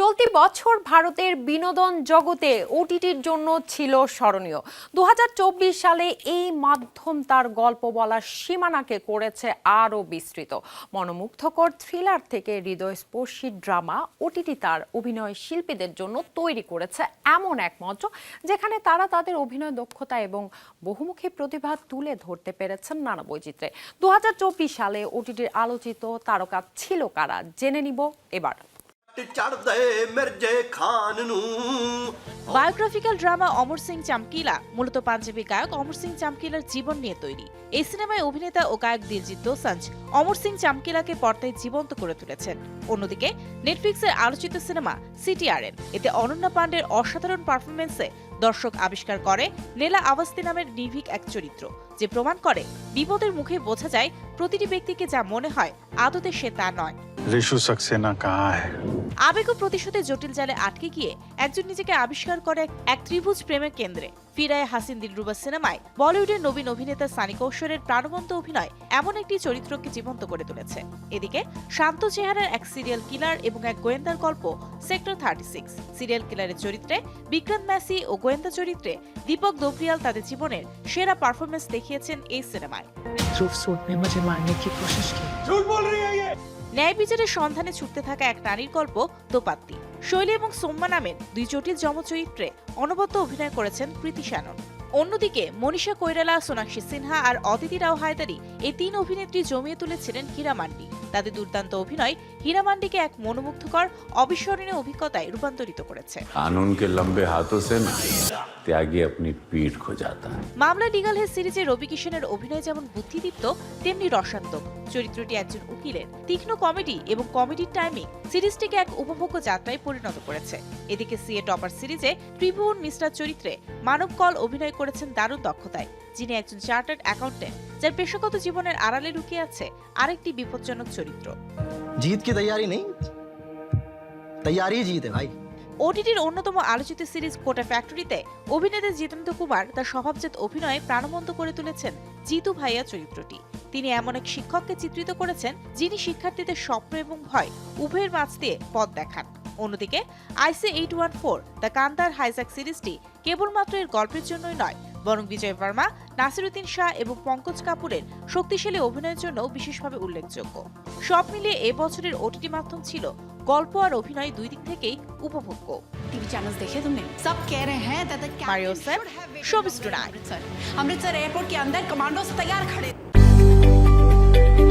চলতি বছর ভারতের বিনোদন জগতে ওটিটির জন্য ছিল স্মরণীয়। দু হাজার চব্বিশ সালে এই মাধ্যম তার গল্প বলার সীমানাকে করেছে আরও বিস্তৃত। মনোমুগ্ধকর থ্রিলার থেকে হৃদয়স্পর্শী ড্রামা ওটিটি তার অভিনয় শিল্পীদের জন্য তৈরি করেছে এমন এক মঞ্চ, যেখানে তারা তাদের অভিনয় দক্ষতা এবং বহুমুখী প্রতিভা তুলে ধরতে পেরেছেন নানা বৈচিত্র্যে। দু হাজার চব্বিশ সালে ওটিটির আলোচিত তারকা ছিল কারা? জেনে নিব এবার। ਚੜਦੇ ਮਿਰਜੇ ਖਾਨ ਨੂੰ বায়োগ্রাফিক্যাল ড্রামা অমর সিং চামকিলা মূলত পাঞ্জাবি গায়ক অমর সিং চামকিলার জীবন নিয়ে তৈরি এই সিনেমায় অভিনেতা ও গায়ক দিলজিৎ দোসাঞ্জ অমর সিং চামকিলাকে পর্দায় জীবন্ত করে তুলেছেন অন্যদিকে নেটফ্লিক্সের আলোচিত সিনেমা সিটিআরএন এতে অনন্যা পাণ্ডের অসাধারণ পারফরমেন্সে দর্শক আবিষ্কার করে নেলা আওয়াস্তি নামের নির্ভীক এক চরিত্র যে প্রমাণ করে বিপদের মুখে বোঝা যায় প্রতিটি ব্যক্তিকে যা মনে হয় আদতে সে তা নয় রেশু সাকসেনা কাহা হ্যায় আবেগ ও প্রতিশোধের জটিল জালে আটকে গিয়ে একজন নিজেকে আবিষ্কার করে এক ত্রিভুজ প্রেমের কেন্দ্রে। ফিরায় হাসিন দিলরুবা সিনেমায় বলিউডের নবীন অভিনেতা সানি কৌশলের প্রাণবন্ত অভিনয় এমন একটি চরিত্রকে জীবন্ত করে তুলেছে। এদিকে শান্ত চেহারার এক সিরিয়াল কিলার এবং এক গোয়েন্দার গল্প সেক্টর থার্টি সিক্স। সিরিয়াল কিলারের চরিত্রে বিক্রান্ত ম্যাসি ও গোয়েন্দা চরিত্রে দীপক দোপ্রিয়াল তাদের জীবনের সেরা পারফরমেন্স দেখিয়েছেন এই সিনেমায়। ন্যায় বিচারের সন্ধানে ছুটতে থাকা এক নারীর গল্প দোপাত্তি। শৈলী এবং সোম্মা নামের দুই জটিল জমচরিত্রে অনবদ্য অভিনয় করেছেন প্রীতি শ্যানন। অন্যদিকে মনীষা কৈরালা সোনাক্ষী সিনহা আর অতিথি রাও হায়দারি এই তিন অভিনেত্রী জমিয়ে তুলেছিলেন হীরা মান্ডি। তাদের দুর্দান্ত অভিনয় হীরা মান্ডিকে এক মনোমুগ্ধকর অবিস্মরণীয় অভিজ্ঞতায় রূপান্তরিত করেছে। কানুনকে লম্বে সে ত্যাগী আপনি খোঁজাতা। মামলা লিগাল হে সিরিজে রবি কিষণের অভিনয় যেমন বুদ্ধিদীপ্ত তেমনি রসান্তক চরিত্রটি একজন উকিলের তীক্ষ্ণ কমেডি এবং কমেডির টাইমিং সিরিজটিকে এক উপভোগ্য যাত্রায় পরিণত করেছে। এদিকে সিএ টপার সিরিজে ত্রিভুবন মিস্টার চরিত্রে মানব কল অভিনয় করেছেন দারুণ দক্ষতায় যিনি একজন চার্টার্ড অ্যাকাউন্টেন্ট যার পেশাগত জীবনের আড়ালে লুকিয়ে আছে আরেকটি বিপজ্জনক চরিত্র। জিত কি তৈয়ারি নেই? তৈয়ারি জিত ভাই। ওটিটির অন্যতম আলোচিত সিরিজ কোটা ফ্যাক্টরিতে অভিনেতা জিতেন্দ্র কুমার তার স্বভাবজাত অভিনয়ে প্রাণবন্ত করে তুলেছেন জিতু ভাইয়া চরিত্রটি। তিনি এমন এক শিক্ষককে চিত্রিত করেছেন যিনি শিক্ষার্থীদের স্বপ্ন এবং ভয় উভয়ের মাঝ দিয়ে পথ দেখান অন্যদিকে IC eight one four the Kandahar hijack সিরিজটি কেবলমাত্র এর গল্পের জন্যই নয় বরং বিজয় বর্মা নাসিরুদ্দিন শাহ এবং পঙ্কজ কাপুরের শক্তিশালী অভিনয়ের জন্য বিশেষভাবে উল্লেখযোগ্য সব মিলিয়ে এ বছরের ওটিটি মাধ্যম ছিল গল্প আর অভিনয় দুই দিক থেকেই উপভোগ্য टीवी चैनल्स देखे तुमने सब कह रहे हैं that the captain Mario Seth, should have waited Showbiz in Tonight. Amritsar Amritsar airport के अंदर कमांडो से तैयार खड़े thank you